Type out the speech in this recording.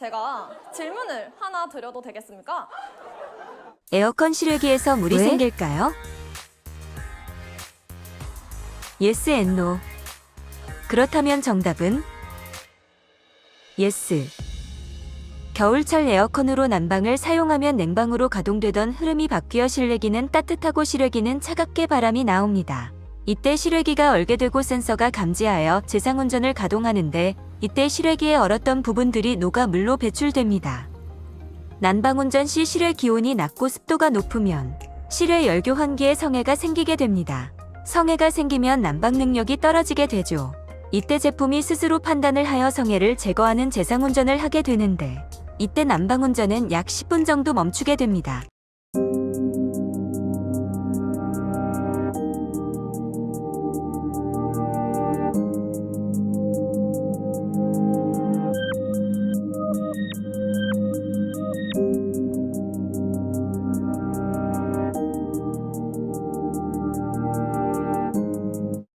제가 질문을 하나 드려도 되겠습니까? 에어컨 실외기에서 물이 왜? 생길까요? yes and no. 그렇다면 정답은 yes. 겨울철 에어컨으로 난방을 사용하면 냉방으로 가동되던 흐름이 바뀌어 실외기는 따뜻하고 실외기는 차갑게 바람이 나옵니다. 이때 실외기가 얼게 되고 센서가 감지하여 제상운전을 가동하는데 이때 실외기에 얼었던 부분들이 녹아 물로 배출됩니다. 난방운전 시 실외 기온이 낮고 습도가 높으면 실외 열교 환기에 성해가 생기게 됩니다. 성해가 생기면 난방 능력이 떨어지게 되죠. 이때 제품이 스스로 판단을 하여 성해를 제거하는 제상운전을 하게 되는데 이때 난방운전은 약 10분 정도 멈추게 됩니다.